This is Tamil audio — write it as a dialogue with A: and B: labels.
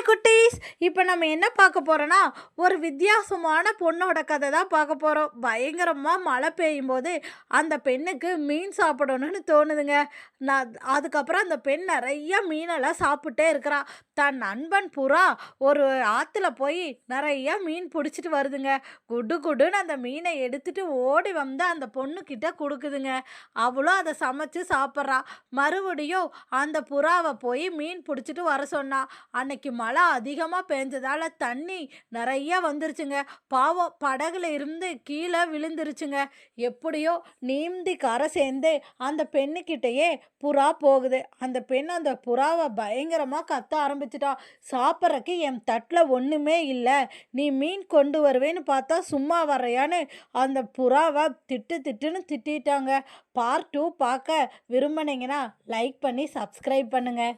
A: ஹாய் குட்டீஸ். இப்போ நம்ம என்ன பார்க்க போகிறோன்னா ஒரு வித்தியாசமான பொண்ணோட கதை தான் பார்க்க போகிறோம் பயங்கரமாக மழை பெய்யும் போது அந்த பெண்ணுக்கு மீன் சாப்பிடணும்னு தோணுதுங்க. நான் அதுக்கப்புறம் அந்த பெண் நிறைய மீனெல்லாம் சாப்பிட்டே இருக்கிறா. தன் நண்பன் புறா ஒரு ஆற்றுல போய் நிறைய மீன் பிடிச்சிட்டு வருதுங்க. குடு குடுன்னு அந்த மீனை எடுத்துட்டு ஓடி வந்து அந்த பொண்ணுக்கிட்ட கொடுக்குதுங்க. அவளும் அதை சமைச்சு சாப்பிட்றா. மறுபடியும் அந்த புறாவை போய் மீன் பிடிச்சிட்டு வர சொன்னா அன்னைக்கு மழை அதிகமாக பெஞ்சதால தண்ணி நிறைய வந்துருச்சுங்க. பாவம் படகுல இருந்து கீழே விழுந்துருச்சுங்க. எப்படியோ நீந்தி கரை சேர்ந்து அந்த பெண்ணுக்கிட்டேயே புறா போகுது. அந்த பெண் அந்த புறாவை பயங்கரமாக கத்த ஆரம்பிச்சிட்டா. சாப்பிட்றக்கு என் தட்டில் ஒன்றுமே இல்லை. நீ மீன் கொண்டு வருவேன்னு பார்த்தா சும்மா வரையான்னு அந்த புறாவை திட்டு திட்டுன்னு திட்டிட்டாங்க. பார்ட் டூ பார்க்க விரும்பினீங்கன்னா லைக் பண்ணி சப்ஸ்கிரைப் பண்ணுங்கள்